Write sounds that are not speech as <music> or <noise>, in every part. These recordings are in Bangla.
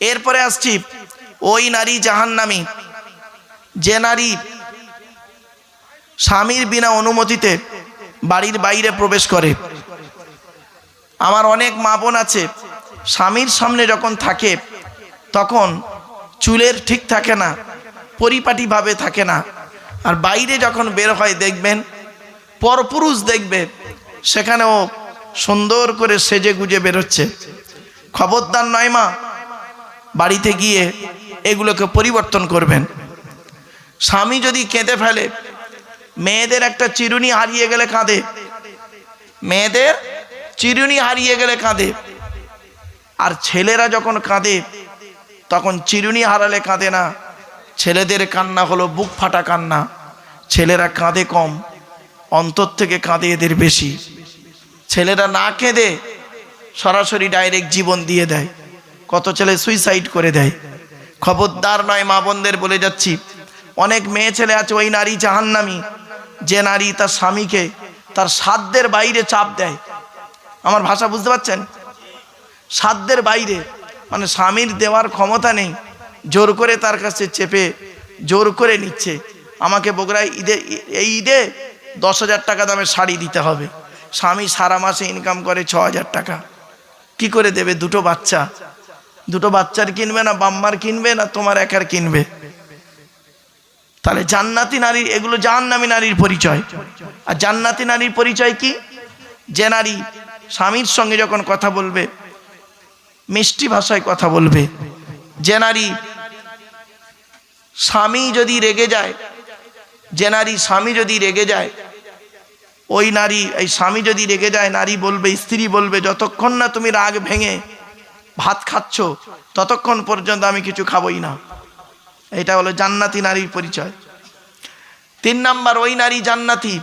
এরপরে আসছি ওই নারী জাহান্নামী। যে নারী স্বামীর বিনা অনুমতিতে বাড়ির বাইরে প্রবেশ করে। আমার অনেক মা বোন আছে, স্বামীর সামনে যখন থাকে, তখন চুলের ঠিক থাকে না, পরিপাটিভাবে থাকে না। আর বাইরে যখন বের হয় দেখবেন, পরপুরুষ দেখবে, সেখানেও সুন্দর করে সেজে গুজে বেরোচ্ছে। খবরদার নয় মা বাড়িতে গিয়ে এগুলোকে পরিবর্তন করবেন। স্বামী যদি কেঁদে ফেলে, মেয়েদের একটা চিরুনি হারিয়ে গেলে কাঁদে। মেয়েদের চিরুনি হারিয়ে গেলে কাঁদে। আর ছেলেরা যখন কাঁদে, তখন চিরুনি হারালে কাঁদে না। ছেলেদের কান্না হলো বুক ফাটা কান্না। ছেলেরা কাঁদে কম, অন্তর থেকে কাঁদে এদের বেশি। ছেলেরা না কেঁদে সরাসরি ডাইরেক্ট জীবন দিয়ে দেয়। কত ছেলে সুইসাইড করে দেয়। খবরদার নয় মা বোনদের বলে যাচ্ছি। অনেক মেয়ে ছেলে আছে, ওই নারী জাহান্নামি। যে নারী তার স্বামীকে, তার সাধ্যের বাইরে চাপ দেয়। আমার ভাষা বুঝতে পারছেন? সাধ্যের বাইরে মানে স্বামীর দেওয়ার ক্ষমতা নেই। জোর করে তার কাছে চেপে, জোর করে নিচ্ছে। আমাকে বগুড়ায় ঈদে, এই ঈদে দশ হাজার টাকা দামের শাড়ি দিতে হবে। স্বামী সারা মাসে ইনকাম করে ছ হাজার টাকা। কি করে দেবে দুটো বাচ্চা? দুটো বাচ্চার কিনবে না বাম্মার কিনবে না তোমার একার কিনবে? তাহলে জান্নাতি নারীর এগুলো জাহান্নামী নারীর পরিচয়। আর জান্নাতি নারীর পরিচয় কি? যে নারী স্বামীর সঙ্গে যখন কথা বলবে, মিষ্টি ভাষায় কথা বলবে, যে নারী স্বামী যদি রেগে যায়, যে নারী স্বামী যদি রেগে যায়, ওই নারী, এই স্বামী যদি রেগে যায়, নারী বলবে, স্ত্রী বলবে, যতক্ষণ না তুমি রাগ ভেঙে ভাত খাচ্ছ, ততক্ষণ পর্যন্ত আমি কিছু খাবই না। এটা হলো জান্নাতি নারীর পরিচয়। তিন নাম্বার, ওই নারী জান্নাতি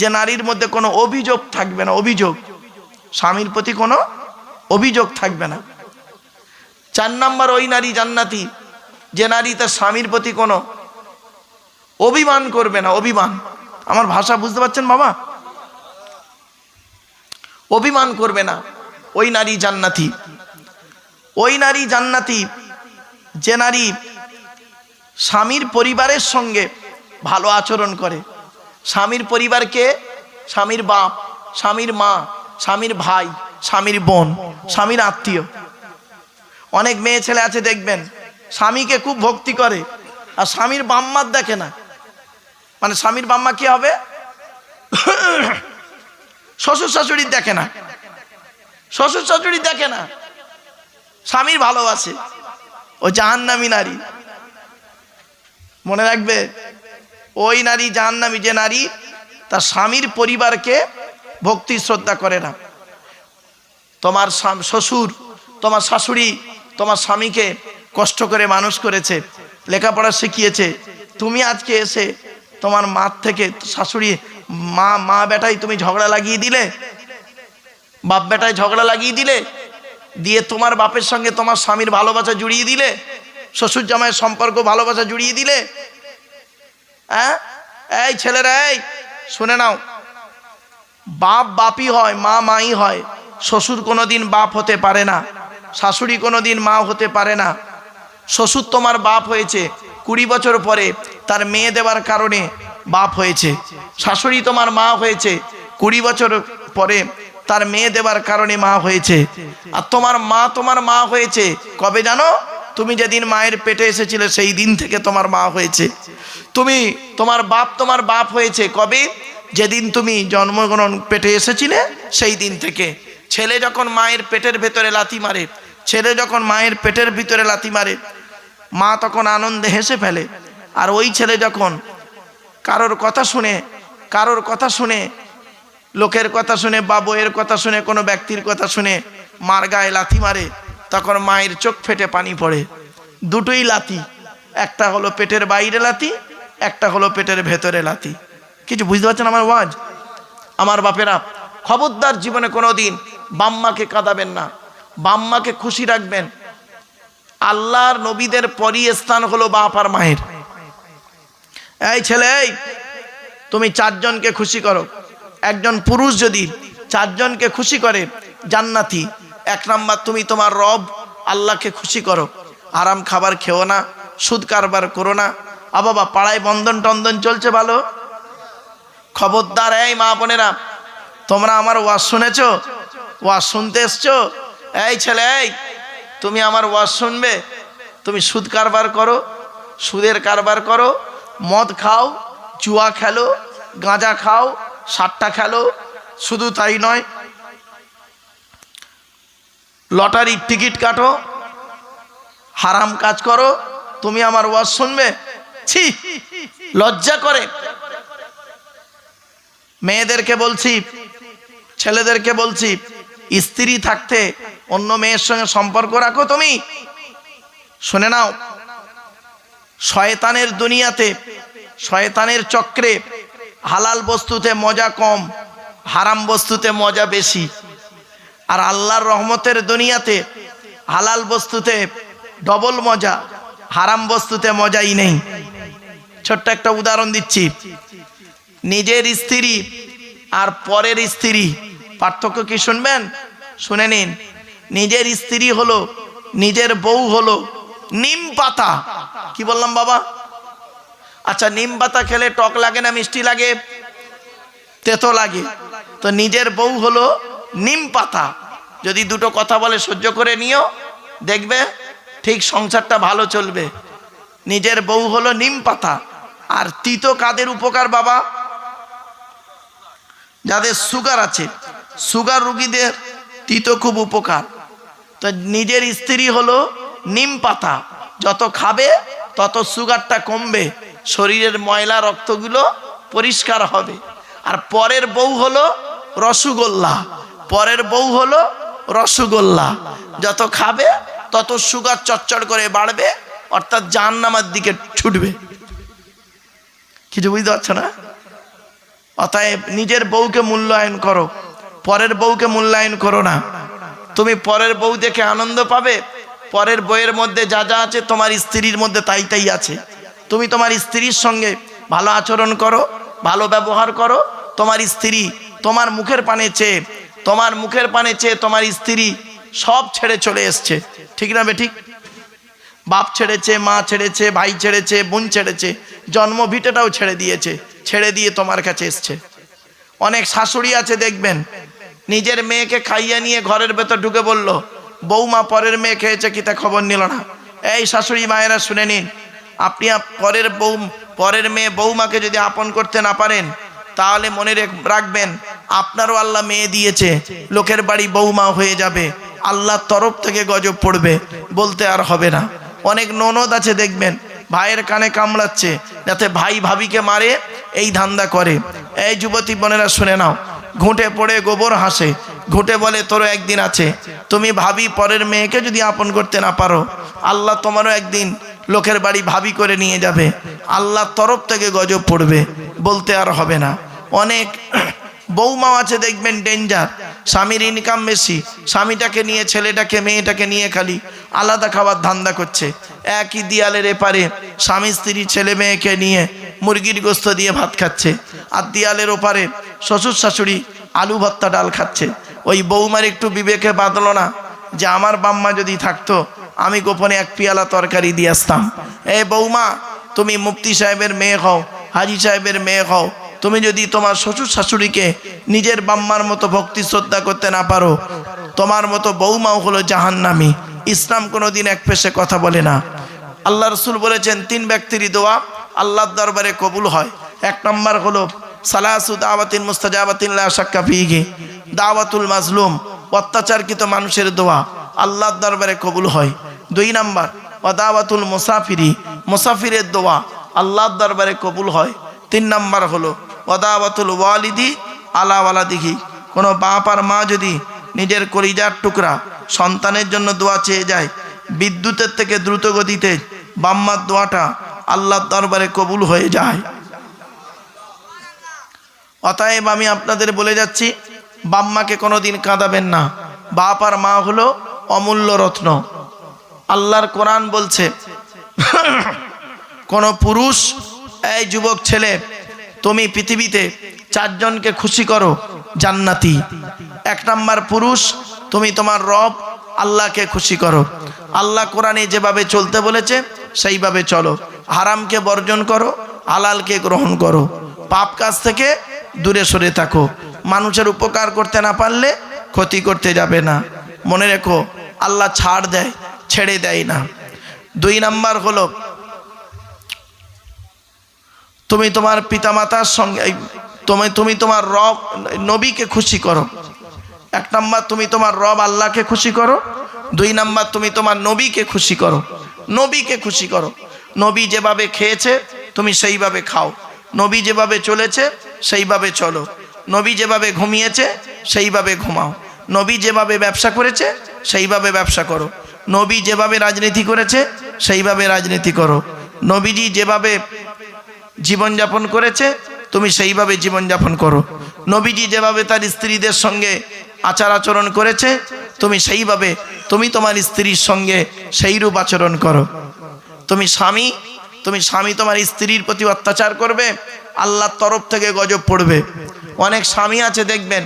যে নারীর মধ্যে কোনো অভিযোগ থাকবে না, অভিযোগ। স্বামীর প্রতি কোনো অভিযোগ থাকবে না। চার নাম্বার, ওই নারী জান্নাতি যে নারী তার স্বামীর প্রতি কোনো অভিমান করবে না, অভিমান। আমার ভাষা বুঝতে পারছেন বাবা? অভিমান করবে না, ওই নারী জান্নাতি। ওই নারী জান্নাতি, যে নারী স্বামীর পরিবারের সঙ্গে ভালো আচরণ করে। স্বামীর পরিবারকে স্বামীর বাপ, স্বামীর মা, স্বামীর ভাই, স্বামীর বোন, স্বামীর আত্মীয়। অনেক মেয়ে ছেলে আছে, দেখবেন, স্বামীকে খুব ভক্তি করে, আর স্বামীর বাম্মার দেখে না। মানে স্বামীর বাম্মা কি হবে? <coughs> শ্বশুর শাশুড়ির দেখে না। শ্বশুর শাশুড়ি দেখে না। স্বামীর ভালোবাসে। ও জাহান্নামী নারী। মনে রাখবে, ওই নারী জাহান্নামী যে নারী, তার স্বামীর পরিবারকে ভক্তি শ্রদ্ধা করে না। তোমার শ্বশুর, তোমার শাশুড়ি, তোমার স্বামীকে কষ্ট করে মানুষ করেছে, লেখাপড়া শিখিয়েছে। তুমি আজকে এসে তোমার মার থেকে শাশুড়ি, মা মা, বেটাই তুমি ঝগড়া লাগিয়ে দিলে? বাপ বেটায় ঝগড়া লাগিয়ে দিলে? দিয়ে তোমার বাপের সঙ্গে তোমার স্বামীর ভালোবাসা জুড়িয়ে দিলে শ্বশুর জামাইয়ের সম্পর্ক ভালোবাসা জুড়িয়ে দিলে? হ্যাঁ? এই ছেলেরা, এই, শুনে নাও। বাপ বাপই হয়, মা মাই হয়, শ্বশুর কোনোদিন বাপ হতে পারে না, শাশুড়ি কোনোদিন মা হতে পারে না। শ্বশুর তোমার বাপ হয়েছে, কুড়ি বছর পরে তার মেয়ে দেওয়ার কারণে বাপ হয়েছে। শাশুড়ি তোমার মা হয়েছে, কুড়ি বছর পরে তার মেয়ে দেওয়ার কারণে মা হয়েছে। আর তোমার মা তোমার মা হয়েছে। কবে জানো? তুমি যেদিন মায়ের পেটে এসেছিলে, সেই দিন থেকে তোমার মা হয়েছে। তুমি, তোমার বাপ তোমার বাপ হয়েছে। কবে? যেদিন তুমি জন্মগ্রহণ পেটে এসেছিলে, সেই দিন থেকে। ছেলে যখন মায়ের পেটের ভেতরে লাথি মারে, ছেলে যখন মায়ের পেটের ভিতরে লাথি মারে, মা তখন আনন্দে হেসে ফেলে। আর ওই ছেলে যখন কারোর কথা শুনে, কারোর কথা শুনে লোকের কথা শুনে বা বইয়ের কথা শুনে, কোনো ব্যক্তির কথা শুনে মার গায়ে লাথি মারে, তখন মায়ের চোখ ফেটে পানি পড়ে। দুটোই লাথি, একটা হলো পেটের বাইরে লাথি, একটা হলো পেটের ভেতরে লাথি। কিছু বুঝতে পারছেন আমার ওয়াজ? আমার বাপেরা, খবরদার জীবনে কোনো দিন বাম্মাকে কাঁদাবেন না বাম্মাকে খুশি রাখবেন। আল্লাহর নবীদের পরই স্থান হলো বাপ আর মায়ের। এই ছেলে তুমি চারজনকে খুশি করো। একজন পুরুষ যদি চারজনকে খুশি করে, জান্নাতি, এক নাম্বার তুমি তোমার রব, আল্লাহকে খুশি করো। আরাম খাবার খেও না, সুদ কারবার করো না। আ বাবা, পাড়ায় বন্ধন টন্দন চলছে ভালো? খবরদার, এই মা বোনেরা, তোমরা আমার ওয়াজ শুনেছ? ওয়াজ শুনতে এসছো? এই ছেলে, এই, তুমি আমার ওয়াজ শুনবে? তুমি সুদ কারবার করো, সুদের কারবার করো, মদ খাও, জুয়া খেলো, গাঁজা খাও সাতটা খেলো, শুধু তাই নয়, লটারির টিকিট কাটো, হারাম কাজ করো, তুমি আমার ওয়াজ শুনবে? ছি, লজ্জা করে। মেয়েদেরকে বলছি, ছেলেদেরকে বলছি, স্ত্রী থাকতে অন্য মেয়ের সঙ্গে সম্পর্ক রাখো তুমি। শুনে নাও, শয়তানের দুনিয়াতে, শয়তানের চক্রে হালাল বস্তুতে মজা কম, হারাম বস্তুতে মজা বেশি। আর আল্লাহর রহমতের দুনিয়াতে হালাল বস্তুতে ডবল মজা, হারাম বস্তুতে মজাই নেই। ছোট্ট একটা উদাহরণ দিচ্ছি। নিজের স্ত্রী আর পরের স্ত্রী, পার্থক্য কি শুনবেন? শুনে নিন। নিজের স্ত্রী হলো, নিজের বউ হলো নিম পাতা। কি বললাম বাবা? আচ্ছা নিম পাতা খেলে টক লাগে না, মিষ্টি লাগে? তেতো লাগে। তো নিজের বউ হলো নিম পাতা। যদি দুটো কথা বলে সহ্য করে নিও, দেখবে ঠিক সংসারটা ভালো চলবে। নিজের বউ হলো নিম পাতা। আর তিতো কাদের উপকার, বাবা? যাদের সুগার আছে, সুগার রুগীদের তিতো খুব উপকার। তো নিজের স্ত্রী হলো নিম পাতা। যত খাবে, তত সুগারটা কমবে। শরীরের ময়লা রক্তগুলো পরিষ্কার হবে। আর পরের বউ হলো রসগোল্লা। পরের বউ হলো রসগোল্লা। যত খাবে, তত সুগার চচ্চড় করে বাড়বে, অর্থাৎ জান নামার দিকে ছুটবে। কিছু বুঝতে পারছ না? অতএব নিজের বউকে মূল্যায়ন করো। পরের বউকে মূল্যায়ন করো না। তুমি পরের বউ দেখে আনন্দ পাবে। পরের বইয়ের মধ্যে যা যা আছে, তোমার স্ত্রীর মধ্যে তাই তাই আছে। তুমি তোমার স্ত্রীর সঙ্গে ভালো আচরণ করো, ভালো ব্যবহার করো, তোমার স্ত্রী তোমার মুখের পানে চেয়ে, তোমার মুখের পানে চেয়ে তোমার স্ত্রী সব ছেড়ে চলে এসছে। ঠিক না বে ঠিক? বাপ ছেড়েছে, মা ছেড়েছে, ভাই ছেড়েছে, বোন ছেড়েছে, জন্ম ভিটেটাও ছেড়ে দিয়েছে, ছেড়ে দিয়ে তোমার কাছে এসছে। অনেক শাশুড়ি আছে দেখবেন, নিজের মেয়েকে খাইয়ে নিয়ে ঘরের ভেতর ঢুকে বলল, বৌমা পরের মেয়ে খেয়েছে কি তা খবর নিল না? এই শাশুড়ি মায়েরা শুনে নিন আপনি পরের বউ, পরের মেয়ে বৌমাকে যদি আপন করতে না পারেন, তাহলে মনে রেখ- রাখবেন, আপনারও আল্লাহ মেয়ে দিয়েছে, লোকের বাড়ি বৌমা হয়ে যাবে, আল্লাহর তরফ থেকে গজব পড়বে, বলতে আর হবে না। অনেক ননদ আছে দেখবেন, ভাইয়ের কানে কামড়াচ্ছে, যাতে ভাই ভাবিকে মারে, এই ধান্দা করে। এই যুবতী বোনেরা শুনে নাও, ঘুঁটে পড়ে গোবর হাসে, ঘুঁটে বলে, তোরও একদিন আছে। তুমি ভাবি পরের মেয়েকে যদি আপন করতে না পারো, আল্লাহ তোমারও একদিন লোকের বাড়ি ভাবি করে নিয়ে যাবে। আল্লাহর তরফ থেকে গজব পড়বে। বলতে আর হবে না। অনেক বৌমাও আছে, দেখবেন ডেঞ্জার স্বামীর ইনকাম বেশি। স্বামীটাকে নিয়ে, ছেলেটাকে, মেয়েটাকে নিয়ে খালি আলাদা খাবার ধান্দা করছে। একই দিয়ালের এপারে স্বামী, স্ত্রী, ছেলে, মেয়েকে নিয়ে মুরগির গোস্ত দিয়ে ভাত খাচ্ছে। আর দিয়ালের ওপারে শ্বশুর, শাশুড়ি আলু ভর্তা, ডাল খাচ্ছে। ওই বৌমার একটু বিবেকে বাঁধলো না যে, আমার বাম্মা যদি থাকতো আমি গোপনে এক পিয়ালা তরকারি দিয়ে আসতাম। এ বৌমা, তুমি মুফতি সাহেবের মেয়ে হও, হাজি সাহেবের মেয়ে হও। তুমি যদি তোমার শ্বশুর শাশুড়িকে নিজের বাম্মার মতো ভক্তি শ্রদ্ধা করতে না পারো, তোমার মতো বৌমাও হলো জাহান্নামি। ইসলাম কোনোদিন এক পেশে কথা বলে না। আল্লাহ রসুল বলেছেন, তিন ব্যক্তির দোয়া আল্লাহর দরবারে কবুল হয়। এক নম্বর হলো, সালাসু দাওয়াতিন মুস্তাজাবাতিন লা শাক্কা দাওয়াতুল মাজলুম। অত্যাচারকৃত মানুষের দোয়া আল্লাহর দরবারে কবুল হয়। দুই নাম্বার ওয়াদাওয়াতুল মুসাফিরি, মুসাফিরের দোয়া আল্লাহর দরবারে কবুল হয়। তিন নাম্বার হলো ওয়াদাওয়াতুল ওয়ালিদি আলা ওয়ালাদিহি। কোনো বাপ আর মা যদি নিজের করিজার টুকরা সন্তানের জন্য দোয়া চেয়ে যায়, বিদ্যুতের থেকে দ্রুত গতিতে বাম্মার দোয়াটা আল্লাহর দরবারে কবুল হয়ে যায়। অতএব আমি আপনাদের বলে যাচ্ছি বাম্মাকে কোনোদিন কাঁদাবেন না। বাপ আর মা হলো অমূল্য রত্ন। আল্লাহর কোরআন বলছে, কোন পুরুষ, এই যুবক ছেলে, তুমি পৃথিবীতে চারজনকে খুশি করো, জান্নাতি। এক নাম্বার পুরুষ, তুমি তোমার রব আল্লাহকে খুশি করো। আল্লাহ কোরআনে যেভাবে চলতে বলেছে, সেইভাবে চলো। হারামকে বর্জন করো, হালালকে গ্রহণ করো। পাপ কাজ থেকে দূরে সরে থাকো। মানুষের উপকার করতে না পারলে ক্ষতি করতে যাবে না। মনে রেখো, আল্লাহ ছাড় দেয়, ছেড়ে দেয় না। দুই নাম্বার হলো, তুমি তোমার পিতামাতার সঙ্গে তুমি তুমি তোমার রব, নবীকে খুশি করো। এক নাম্বার, তুমি তোমার রব আল্লাহকে খুশি করো। দুই নাম্বার, তুমি তোমার নবীকে খুশি করো। নবীকে খুশি করো। নবী যেভাবে খেয়েছে, তুমি সেইভাবে খাও। নবী যেভাবে চলেছে, সেইভাবে চলো। নবী যেভাবে ঘুমিয়েছে, সেইভাবে ঘুমাও। নবী যেভাবে ব্যবসা করেছে, সেইভাবে ব্যবসা করো। নবী যেভাবে রাজনীতি করেছে, সেইভাবে রাজনীতি করো। নবীজি যেভাবে জীবনযাপন করেছে, তুমি সেইভাবে জীবনযাপন করো। নবীজি যেভাবে তার স্ত্রীদের সঙ্গে আচার আচরণ করেছে, তুমি সেইভাবে, তুমি তোমার স্ত্রীর সঙ্গে সেইরূপ আচরণ করো। তুমি স্বামী তুমি স্বামী তোমার স্ত্রীর প্রতি অত্যাচার করবে, আল্লাহর তরফ থেকে গজব পড়বে। অনেক স্বামী আছে, দেখবেন,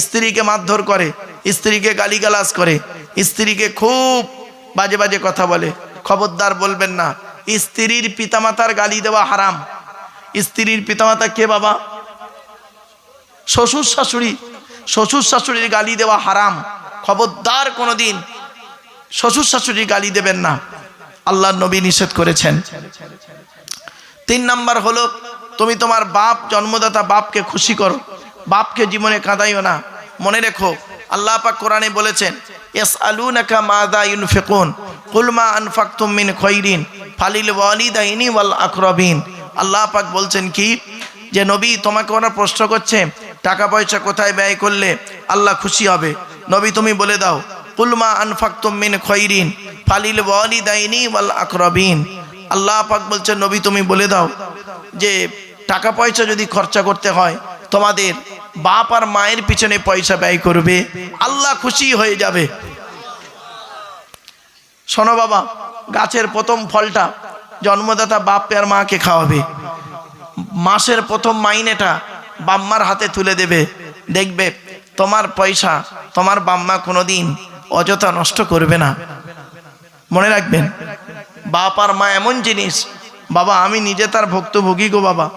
স্ত্রীকে মারধর করে, স্ত্রীকে গালিগালাজ করে, স্ত্রীকে খুব বাজে বাজে কথা বলে। খবরদার বলবেন না, স্ত্রীর পিতামাতার গালি দেওয়া হারাম। স্ত্রীর পিতামাতা কে বাবা? শ্বশুর শাশুড়ি। শ্বশুর শাশুড়ির গালি দেওয়া হারাম। খবরদার কোনোদিন শ্বশুর শাশুড়ির গালি দেবেন না। আল্লাহ নবী নিষেধ করেছেন। তিন নাম্বার হলো, তুমি তোমার বাপ, জন্মদাতা বাপকে খুশি করো। বাপকে জীবনে কাঁদাইও না। মনে রেখো, আল্লাহ পাক কোরআনে বলেছেন এস আলু নাকা মাদা ইউনফেকুন কুলমা আনফাকতুম মিন খৈরিন, ফালিল ওয়ালিদাইনি ওয়াল আকরবিন। আল্লাহ পাক বলছেন কি, যে নবী তোমাকে ওরা প্রশ্ন করছে, টাকা পয়সা কোথায় ব্যয় করলে আল্লাহ খুশি হবে? নবী তুমি বলে দাও কুলমা আনফাকতুম মিন খৈরিন, ফালিল ওয়ালিদাইনি ওয়াল আকরবিন। আল্লাহ পাক বলছেন, নবী তুমি বলে দাও যে টাকা পয়সা যদি খরচা করতে হয় তোমাদের বাপ আর মায়ের পিছনে পয়সা ব্যয় করবে, আল্লাহ খুশি হয়ে যাবে। শোনো বাবা, গাছের প্রথম ফলটা জন্মদাতা বাপ আর মাকে খাওয়াবে। মাসের প্রথম মাইনেটা বাম্মার হাতে তুলে দেবে। দেখবে, তোমার পয়সা তোমার বাম্মা কোনোদিন অযথা নষ্ট করবে না। মনে রাখবেন, বাপ আর মা এমন জিনিস, বাবা আমি নিজে তার ভুক্তভোগী গো বাবা।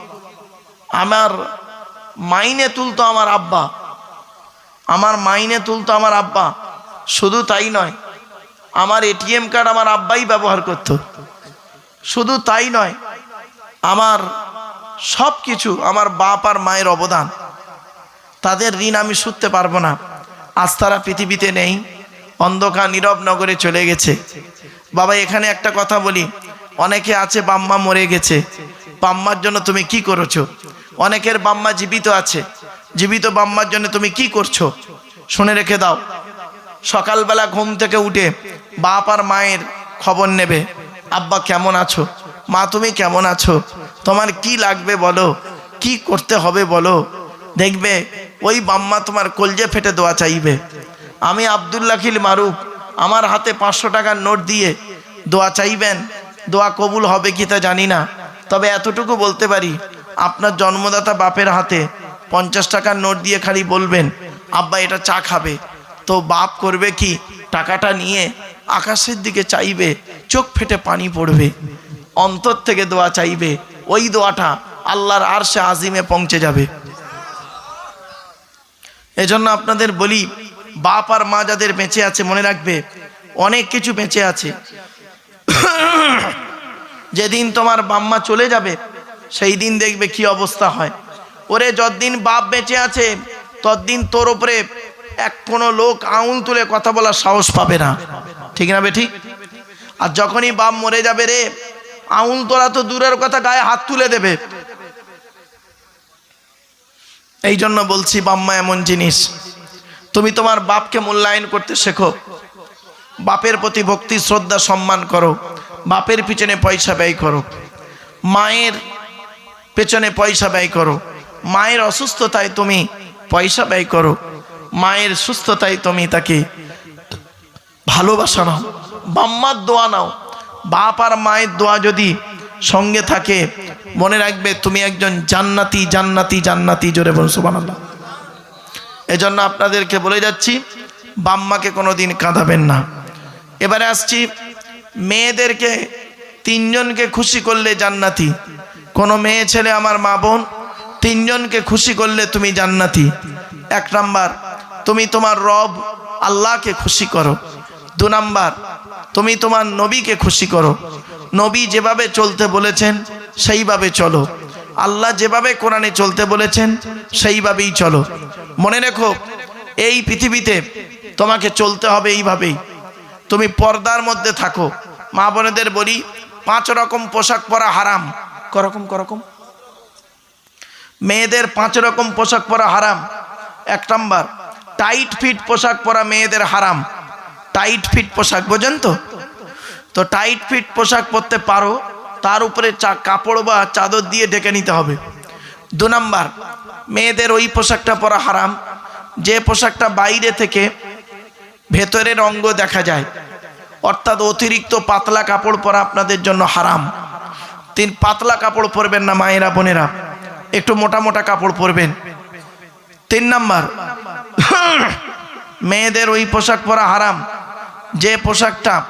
আমার মাইনে তুলতো আমার আব্বা। আমার মাইনে তুলতো আমার আব্বা। শুধু তাই নয়, আমার এটিএম কার্ড আমার আব্বাই ব্যবহার করত। শুধু তাই নয়, আমার সব কিছু আমার বাপ আর মায়ের অবদান। তাদের ঋণ আমি শুধতে পারব না। আজ তারা পৃথিবীতে নেই, অন্ধকার, নীরব নগরে চলে গেছে। বাবা, এখানে একটা কথা বলি। অনেকে আছে বাম্মা মরে গেছে। বাম্মার জন্য তুমি কি করেছ? অনেকের বাম্মা জীবিত আছে। জীবিত বাম্মার জন্য তুমি কি করছ? শুনে রেখে দাও। সকালবেলা ঘুম থেকে উঠে বাপ আর মায়ের খবর নেবে। আব্বা কেমন আছো? মা, তুমি কেমন আছো? তোমার কি লাগবে বলো? কি করতে হবে বলো? দেখবে ওই বাম্মা তোমার কলজে ফেটে দোয়া চাইবে। আমি আবদুল্লাখিল মারুফ, আমার হাতে পাঁচশো টাকার নোট দিয়ে দোয়া চাইবেন? দোয়া কবুল হবে কি তা জানি না। তবে এতটুকু বলতে পারি, আপনার জন্মদাতা বাপের হাতে পঞ্চাশ টাকার নোট দিয়ে খালি বলবেন, আব্বা, এটা চা খাবে। তো বাপ করবে কি? টাকাটা নিয়ে আকাশের দিকে চাইবে, চোখ ফেটে পানি পড়বে, অন্তর থেকে দোয়া চাইবে, ওই দোয়াটা আল্লাহর আরশে আজিমে পৌঁছে যাবে। এজন্য আপনাদের বলি, বাপ আর মা যাদের বেঁচে আছে, মনে রাখবে, অনেক কিছু বেঁচে আছে। <coughs> যেদিন তোমার বাম্মা চলে যাবে সেই দিন দেখবে কি অবস্থা হয়। ওরে, যতদিন বাপ বেঁচে আছে, ততদিন তোর ওপরে এক কোনো লোক আঙুল তুলে কথা বলার সাহস পাবে না। ঠিক না বে ঠিক আর যখনই বাপ মরে যাবে রে, আঙুল তোলা তো দূরের কথা, গায়ে হাত তুলে দেবে। এই জন্য বলছি, বাম্মা এমন জিনিস। তুমি তোমার বাপকে মূল্যায়ন করতে শেখো। বাপের প্রতি ভক্তি, শ্রদ্ধা, সম্মান করো। বাপের পিছনে পয়সা ব্যয় করো। মায়ের পেছনে পয়সা ব্যয় করো। মায়ের অসুস্থতায় তুমি পয়সা ব্যয় করো। মায়ের সুস্থতায় তুমি তাকে ভালোবাসা নাও, বাম্মার দোয়া নাও। বাপ আর মায়ের দোয়া যদি সঙ্গে থাকে, মনে রাখবে তুমি একজন জান্নাতি জান্নাতি জান্নাতি, জোরে বল সুবহানাল্লাহ। এজন্য আপনাদেরকে বলে যাচ্ছি, বাম্মাকে কোনো দিন কাঁদাবেন না। এবারে আসছি, মেয়েদেরকে, তিনজনকে খুশি করলে জান্নাতি। কোনো মেয়ে ছেলে আমার মা বোন, তিনজনকে খুশি করলে তুমি জান্নাতি। এক নাম্বার, তুমি তোমার রব আল্লাহকে খুশি করো। দু নাম্বার, তুমি তোমার নবীকে খুশি করো। নবী যেভাবে চলতে বলেছেন, সেইভাবে চলো। আল্লাহ যেভাবে কোরআনে চলতে বলেছেন, সেইভাবেই চলো। মনে রেখো, এই পৃথিবীতে তোমাকে চলতে হবে এইভাবেই। তুমি পর্দার মধ্যে থাকো। মা বোনেদের বলি পাঁচ রকম পোশাক পরা হারাম। করকম করকম। মেয়েদের পাঁচ রকম পোশাক পরা হারাম। এক নম্বর টাইট ফিট পোশাক পরা মেয়েদের হারাম। টাইট ফিট পোশাক বোঝেন তো? তো টাইট ফিট পোশাক পরতে পারো তার উপরে চা কাপড় বা চাদর দিয়ে ঢেকে নিতে হবে। দু নাম্বার মেয়েদের ওই পোশাকটা পরা হারাম। যে পোশাকটা বাইরে থেকে ভেতরের অঙ্গ দেখা যায়। অর্থাৎ অতিরিক্ত পাতলা কাপড় পরা আপনাদের জন্য হারাম। তিন, পাতলা কাপড় পরবেন না মায়েরা, বোনেরা। একটু মোটা মোটা কাপড় পরবেন। তিন নাম্বার, মেয়েদের ওই পোশাক পরা হারাম। যে পোশাকটা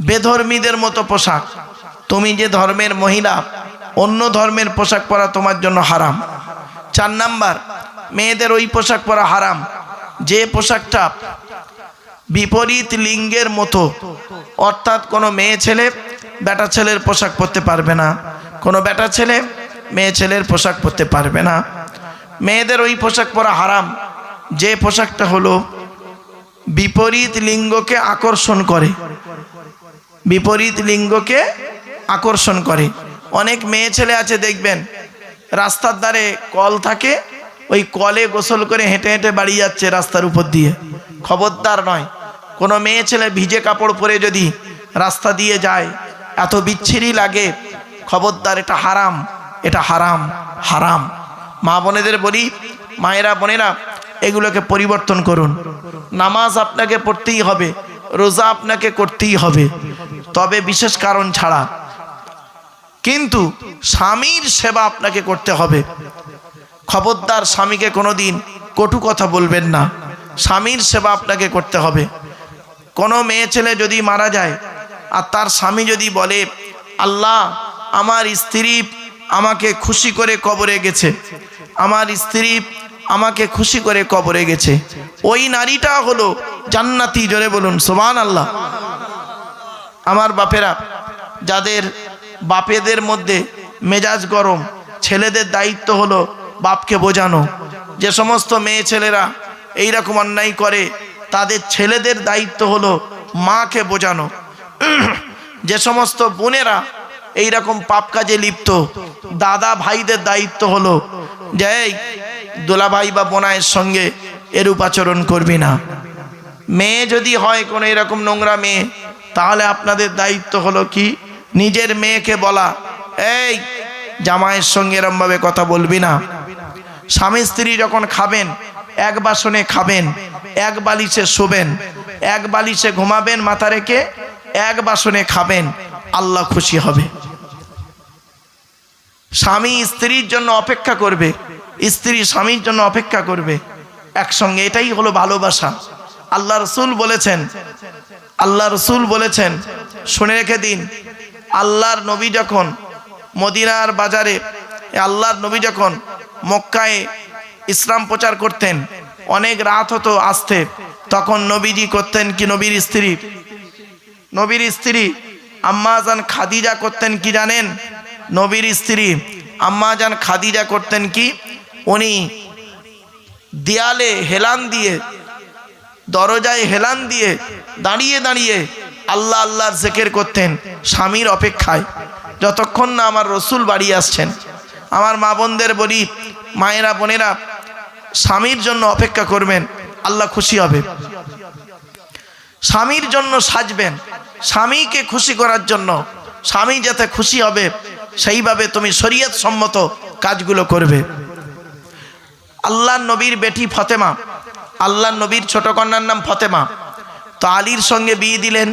বেধর্মীদের মতো পোশাক, তুমি যে ধর্মের মহিলা, অন্য ধর্মের পোশাক পরা তোমার জন্য হারাম। চার নাম্বার, মেয়েদের ওই পোশাক পরা হারাম। যে পোশাকটা বিপরীত লিঙ্গের মতো। অর্থাৎ কোনো মেয়ে ছেলে বেটা ছেলের পোশাক পরতে পারবে না। কোনো বেটা ছেলে মেয়ে ছেলের পোশাক পরতে পারবে না। মেয়েদের ওই পোশাক পরা হারাম। যে পোশাকটা হলো বিপরীত লিঙ্গকে আকর্ষণ করে। বিপরীত লিঙ্গকে আকর্ষণ করে। অনেক মেয়ে ছেলে আছে, দেখবেন, রাস্তার ধারে কল থাকে ওই কলে গোসল করে হেঁটে হেঁটে বাড়ি যাচ্ছে রাস্তার উপর দিয়ে। খবরদার নয়। কোনো মেয়ে ছেলে ভিজে কাপড় পরে যদি রাস্তা দিয়ে যায়, এত বিচ্ছিরি লাগে। খবরদার, এটা হারাম এটা হারাম হারাম। মা বোনেদের বলি, মায়েরা, বোনেরা, এগুলোকে পরিবর্তন করুন। নামাজ আপনাকে পড়তেই হবে, রোজা আপনাকে করতেই হবে। তবে বিশেষ কারণ ছাড়া। কিন্তু স্বামীর সেবা আপনাকে করতে হবে। খবরদার স্বামীকে কোনোদিন কটু কথা বলবেন না। স্বামীর সেবা আপনাকে করতে হবে। কোনো মেয়ে ছেলে যদি মারা যায় আর তার স্বামী যদি বলে, আল্লাহ, আমার স্ত্রী আমাকে খুশি করে কবরে গেছে। আমার স্ত্রী আমাকে খুশি করে কবরে গেছে। ওই নারীটা হলো জান্নাতি, জোরে বলুন সোমান আল্লাহ আমার বাপেরা, যাদের বাপেদের মধ্যে মেজাজ গরম, ছেলেদের দায়িত্ব হলো বাপকে বোঝানো যে সমস্ত মেয়ে ছেলেরা এই রকম অন্যায় করে, তাদের ছেলেদের দায়িত্ব হলো মাকে বোঝানো। যে সমস্ত বোনেরা এই রকম পাপ কাজে লিপ্ত, দাদা ভাইদের দায়িত্ব হলো যে, এই দোলা ভাই বা বোনায়ের সঙ্গে এরূপ আচরণ করবি না। মেয়ে যদি হয় কোনো এরকম নোংরা মেয়ে, তাহলে আপনাদের দায়িত্ব হলো কি? নিজের মেয়েকে বলা। এই জামাইয়ের সঙ্গে এরমভাবে কথা বলবি না। স্বামী স্ত্রী যখন খাবেন, এক বাসনে খাবেন, এক বালিশে শোবেন, এক বালিশে ঘুমাবেন মাথা রেখে, এক বাসনে খাবেন, আল্লাহ খুশি হবে। স্বামী স্ত্রীর জন্য অপেক্ষা করবে, স্ত্রী স্বামীর জন্য অপেক্ষা করবে। একসঙ্গে এটাই হলো ভালোবাসা। আল্লাহ রসুল বলেছেন, আল্লাহ রসুল বলেছেন, শুনে রেখে দিন, আল্লাহর নবী যখন মদিনার বাজারে আল্লাহর নবী যখন মক্কায় ইসলাম প্রচার করতেন, অনেক রাত হতো আসতে, তখন নবীজি করতেন কি নবীর স্ত্রী? নবীর স্ত্রী আম্মাজান খাদিজা করতেন কি জানেন? নবীর স্ত্রী আম্মাজান খাদিজা করতেন কি? উনি দেয়ালে হেলান দিয়ে, দরজায় হেলান দিয়ে দাঁড়িয়ে দাঁড়িয়ে আল্লাহ আল্লাহর জেকের করতেন স্বামীর অপেক্ষায়, যতক্ষণ না আমার রসুল বাড়ি আসছেন। আমার মা বোনদের বলি, মায়েরা, বোনেরা, স্বামীর জন্য অপেক্ষা করবেন, আল্লাহ খুশি হবে। স্বামীর জন্য সাজবেন, স্বামীকে খুশি করার জন্য, স্বামী যাতে খুশি হবে, সেইভাবে তুমি শরীয়ত সম্মত কাজগুলো করবে। আল্লাহ নবীর বেটি ফতেমা আল্লাহ নবীর ছোট কন্যার নাম ফতেমা। তো আলীর সঙ্গে বিয়ে দিলেন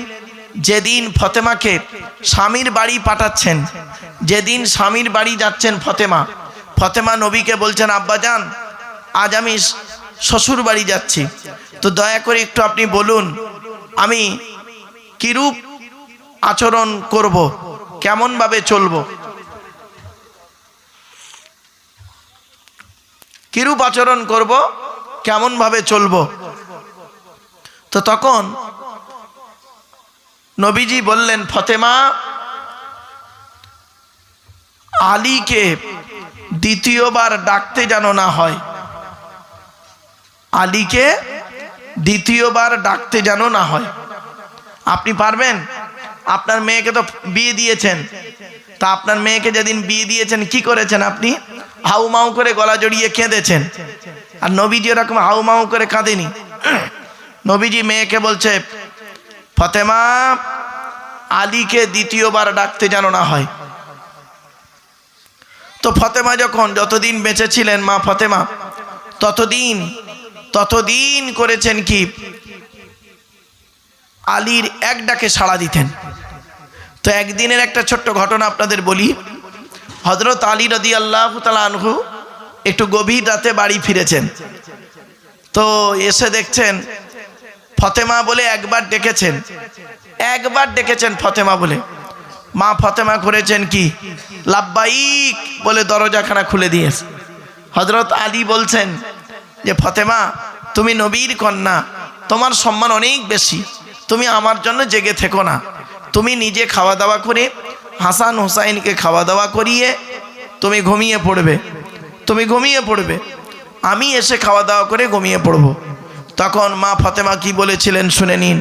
যেদিন ফতেমাকে স্বামীর বাড়ি পাঠাচ্ছেন, যেদিন স্বামীর বাড়ি যাচ্ছেন ফতেমা ফতেমা নবীকে বলছেন, আব্বা আব্বাজান আজ আমি শ্বশুর বাড়ি যাচ্ছি। তো দয়া করে একটু আপনি বলুন, আমি কিরূপ আচরণ করব? কেমনভাবে চলবো? কিরূপ আচরণ করব? কেমনভাবে চলব? তো তখন নবীজি বললেন, ফতেমা, আলীকে দ্বিতীয়বার ডাকতে যেন না হয়। আলীকে দ্বিতীয়বার ডাকতে যেন না হয়। আপনি পারবেন? আপনার মেয়েকে তো বিয়ে দিয়েছেন। তা আপনার মেয়েকে যেদিন বিয়ে দিয়েছেন, কি করেছেন আপনি? হাউ মাউ করে গলা জড়িয়ে কেঁদেছেন। আর নবীজি এরকম হাউ মাউ করে কাঁদেনি। নবীজি মেয়েকে বলছে ফতেমা আলীকে দ্বিতীয়বার ডাকতে যেন না হয়। তো ফতেমা যখন যতদিন বেঁচে ছিলেন মা ফতেমা, ততদিন ততদিন করেছেন কি? আলীর এক ডাকে সাড়া দিতেন। তো একদিনের একটা ছোট্ট ঘটনা আপনাদের বলি। হজরত আলী রদি আল্লাহ আনহু একটু গভীর রাতে বাড়ি ফিরেছেন। তো এসে দেখছেন ফতেমা বলে একবার ডেকেছেন। একবার ডেকেছেন ফতেমা বলে। মা ফতেমা করেছেন কি? লাভবাইক বলে দরজাখানা খুলে দিয়েছে। হজরত আলী বলছেন যে, ফতেমা, তুমি নবীর কন্যা। তোমার সম্মান অনেক বেশি। তুমি আমার জন্য জেগে থেকো না। তুমি নিজে খাওয়া দাওয়া করে, হাসান হোসাইনকে খাওয়া দাওয়া করিয়ে তুমি ঘুমিয়ে পড়বে। তুমি ঘুমিয়ে পড়বে। আমি এসে খাওয়া দাওয়া করে ঘুমিয়ে পড়ব। তখন মা ফতেমা কি বলেছিলেন শুনে নিন।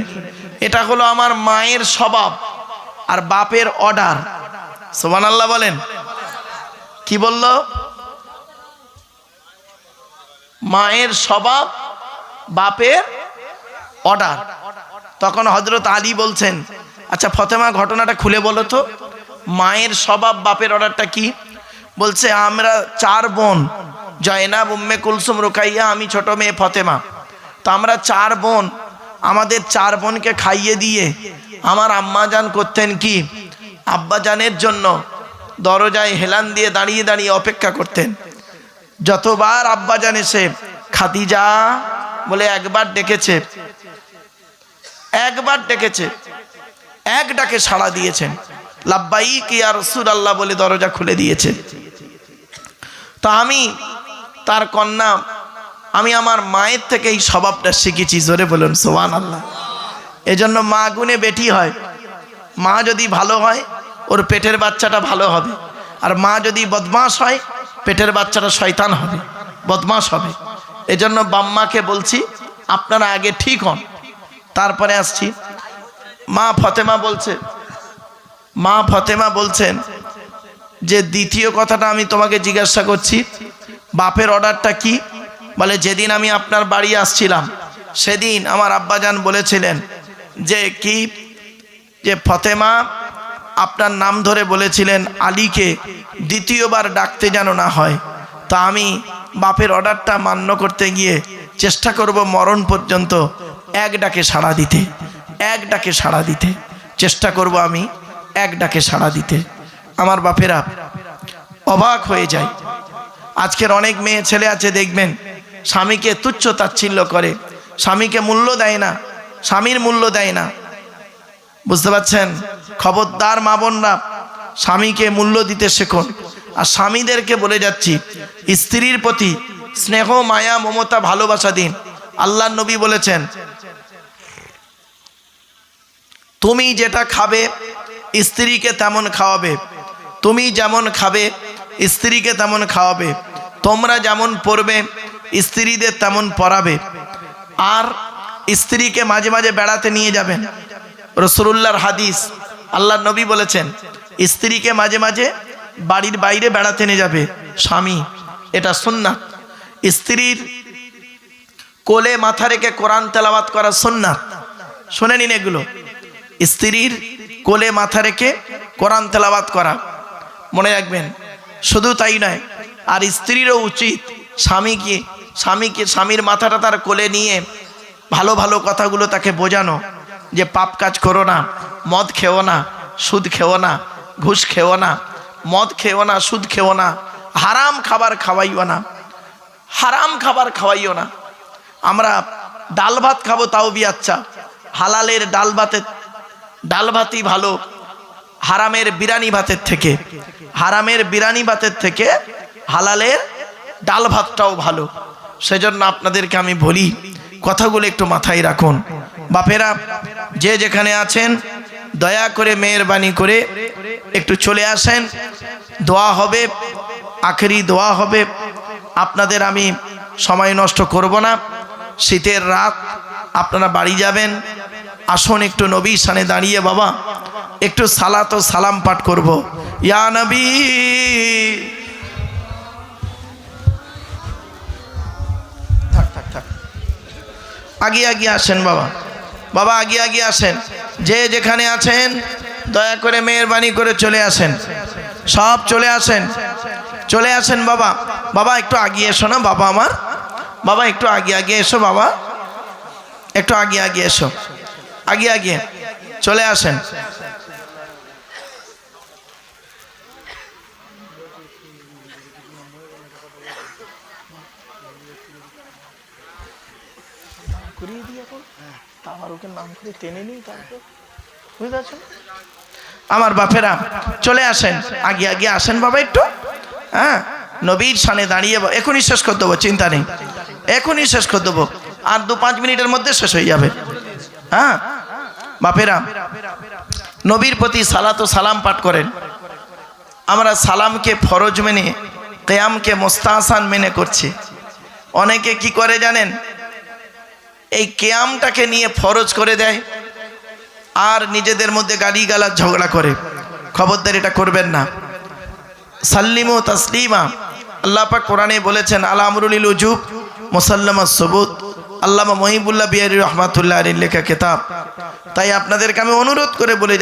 এটা হলো আমার মায়ের স্বভাব আর বাপের অর্ডার। সোমান আল্লাহ বলেন। কি বলল? মায়ের স্বভাব, বাপের অর্ডার। তখন হজরত আলী বলছেন আচ্ছা ফতেমা, ঘটনাটা খুলে বলো তো। মায়ের স্বভাব, বাপের অর্ডারটা কি? বলছে, আমরা চার বোন, জয়নাব, উম্মে কুলসুম, রোকাইয়া, আমি ছোট মেয়ে ফতেমা। তো আমরা চার বোন। আমাদের চার বোনকে খাইয়ে দিয়ে আমার আম্মাজান করতেন কি? আব্বাজানের জন্য দরজায় হেলান দিয়ে দাঁড়িয়ে দাঁড়িয়ে অপেক্ষা করতেন। যতবার আব্বাজান এসে খাদিজা বলে একবার ডেকেছে একবার ডেকেছে, এক ডাকে সাড়া দিয়েছেন। লাব্বাই কি আর রসুল আল্লাহ বলে দরজা খুলে দিয়েছে। তা আমি তার কন্যা আমি আমার মায়ের থেকে এই স্বভাবটা শিখেছি, জোরে বলুন সোহান আল্লাহ এজন্য মা গুণে বেটি হয়। মা যদি ভালো হয়, ওর পেটের বাচ্চাটা ভালো হবে। আর মা যদি বদমাস হয়, পেটের বাচ্চাটা শয়তান হবে। বদমাস হবে। এজন্য বাম্মাকে বলছি, আপনারা আগে ঠিক হন। তারপরে আসছি। মা ফতেমা বলছে, মা ফতেমা বলছেন যে, দ্বিতীয় কথাটা আমি তোমাকে জিজ্ঞাসা করছি, বাপের অর্ডারটা কি? বলে, যেদিন আমি আপনার বাড়ি আসছিলাম, সেদিন আমার আব্বাজান বলেছিলেন যে, কি? যে ফতেমা আপনার নাম ধরে বলেছিলেন আলীকে দ্বিতীয়বার ডাকতে যেন না হয়। তা আমি বাপের অর্ডারটা মান্য করতে গিয়ে চেষ্টা করব মরণ পর্যন্ত এক ডাকে সাড়া দিতে, এক ডাকে সাড়া দিতে। চেষ্টা করব আমি এক ডাকে সাড়া দিতে। আমার বাপেরা অবাক হয়ে যায়। আজকের অনেক মেয়ে ছেলে আছে, দেখবেন স্বামীকে তুচ্ছ তাচ্ছিল্য করে। স্বামীকে মূল্য দেয় না, স্বামীর মূল্য দেয় না। বুঝতে পারছেন? খবরদার মা বোনরা স্বামীকে মূল্য দিতে শেখুন। আর স্বামীদেরকে বলে যাচ্ছি, স্ত্রীর প্রতি স্নেহ, মায়া, মমতা, ভালোবাসা দিন। আল্লাহ নবী বলেছেন, তুমি যেটা খাবে, স্ত্রীকে তেমন খাওয়াবে। তুমি যেমন খাবে, স্ত্রীকে তেমন খাওয়াবে। তোমরা যেমন পড়বে স্ত্রীদের তেমন পড়াবে আর স্ত্রীকে মাঝে মাঝে বেড়াতে নিয়ে যাবেন। রসুল্লাহর হাদিস আল্লাহ নবী বলেছেন, স্ত্রীকে মাঝে মাঝে বাড়ির বাইরে বেড়াতে নিয়ে যাবে স্বামী। এটা সুন্নাত। স্ত্রীর কোলে মাথা রেখে কোরআন তেলাওয়াত করা সুন্নাত। শুনে নিন এগুলো। স্ত্রীর কোলে মাথা রেখে কোরআন তেলাওয়াত করা। মনে রাখবেন, শুধু তাই নয়, আর স্ত্রীরও উচিত স্বামীকে স্বামীকে, স্বামীর মাথাটা তার কোলে নিয়ে ভালো ভালো কথাগুলো তাকে বোঝানো যে পাপ কাজ করো না, মদ খেও না, সুদ খেও না, ঘুষ খেও না, মদ খেও না, সুদ খেও না, হারাম খাবার খাওয়াইও না, হারাম খাবার খাওয়াইও না। আমরা ডাল ভাত খাব তাও বিয়াচ্ছা, হালালের ডাল ভাতের, ডাল ভাতই ভালো, হারামের বিরানি ভাতের থেকে, হারামের বিরানি ভাতের থেকে হালালের ডাল ভাতটাও ভালো। সেজন্য আপনাদেরকে আমি বলি, কথাগুলো একটু মাথায় রাখুন। বাপেরা, যে যেখানে আছেন, দয়া করে মেহরবানি করে একটু চলে আসেন। দোয়া হবে, আখেরি দোয়া হবে। আপনাদের আমি সময় নষ্ট করব না। শীতের রাত, আপনারা বাড়ি যাবেন। আসুন একটু নবী সানে দাঁড়িয়ে, বাবা, একটু সালাত ও সালাম পাঠ করব। ইয়া নবী আগে আগে আসেন বাবা। বাবা আগে আগে আসেন। যে যেখানে আছেন, দয়া করে মেহরবানি করে চলে আসেন। সব চলে আসেন। চলে আসেন বাবা। বাবা, একটু আগিয়ে এসো না বাবা আমার। বাবা, একটু আগে আগে এসো বাবা। একটু আগে আগে এসো। আগে আগে চলে আসেন করিয়ে দিই এখন আবার ওকে নাম করে টেনে নিই তারপর। বুঝতে পারছ আমার বাপেরা, চলে আসেন। আগে আগে আসেন বাবা একটু। হ্যাঁ? নবীর সামনে দাঁড়িয়ে এখনই শেষ করে দেবো, চিন্তা নেই। এখনই শেষ করে দেবো। আর দু পাঁচ মিনিটের মধ্যে শেষ হয়ে যাবে। হ্যাঁ? বাপেরা, নবীর প্রতি সালাত ও সালাম পাঠ করেন। আমরা সালামকে ফরজ মেনে, কেয়ামকে মোস্তাহাসান মেনে করছি। অনেকে কি করে জানেন? এই কেয়ামটাকে নিয়ে ফরজ করে দেয় আর নিজেদের মধ্যে গালি গালা ঝগড়া করে। খবরদার এটা করবেন না। সাল্লিমু তাসলিমা। পাক কোরআনে বলেছেন, আলা আমরুল উজুব মুসাল্লামা সবুত। আল্লামা মহিবুল্লাহ বিহারি রহমাতুল্লাহ আলীর লেখা কেতাব। তাই আপনাদেরকে আমি অনুরোধ করে বলে